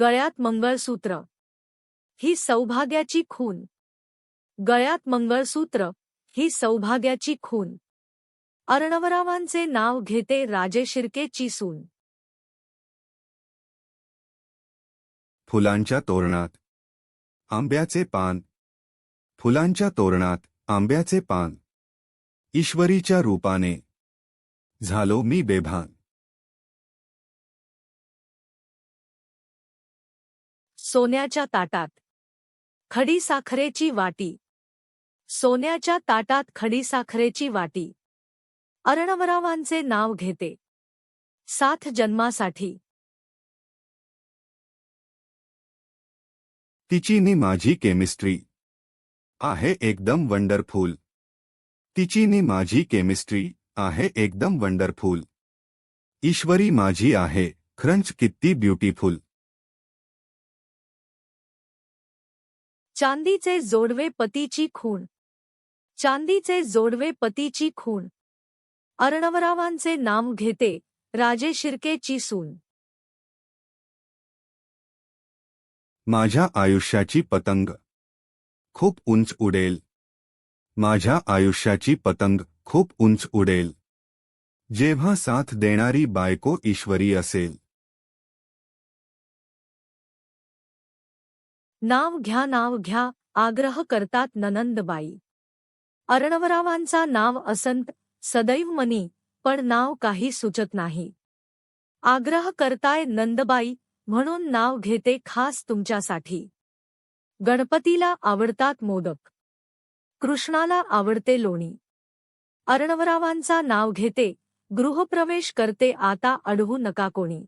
गळ्यात मंगळसूत्र. ही सौभाग्याची खून. गळ्यात मंगळसूत्र. ही सौभाग्याची खून. अर्णवरावांचे नाव घेते राजे शिर्केची सून. फुलांच्या तोरणात. आंब्याचे पान. फुलांच्या तोरणात आंब्याचे पान. ईश्वरीच्या रूपाने. झालो मी बेभान. सोन्याच्या ताटात. खडी साखरेची वाटी. सोन्याच्या ताटात खडी साखरेची वाटी. अर्णवरावांचे नाव घेते. साथ जन्मासाठी. तिची नी माझी केमिस्ट्री आहे एकदम वंडरफुल तिची नी माझी केमिस्ट्री आहे एकदम वंडरफुल ईश्वरी माझी आहे. खरंच किती ब्युटिफुल चांदीचे जोडवे पतीची खूण. चांदीचे जोडवे पतीची खूण. अर्णवरावांचे नाम घेते राजे शिर्केची सून. माझ्या आयुष्याची पतंग. खूप उंच उडेल. माझ्या आयुष्याची पतंग खूप उंच उडेल. जेव्हा साथ देणारी बायको ईश्वरी असेल. नाव घ्या नाव घ्या आग्रह करतात ननंदबाई. अर्णवरावांचा नाव असंत सदैव मनी पण नाव काही सुचत नाही. आग्रह करताय नंदबाई म्हणून नाव घेते खास तुमच्यासाठी. गणपतीला आवडतात मोदक. कृष्णाला आवडते लोणी. अर्णवरावांचा नाव घेते गृहप्रवेश करते आता अडवू नका कोणी.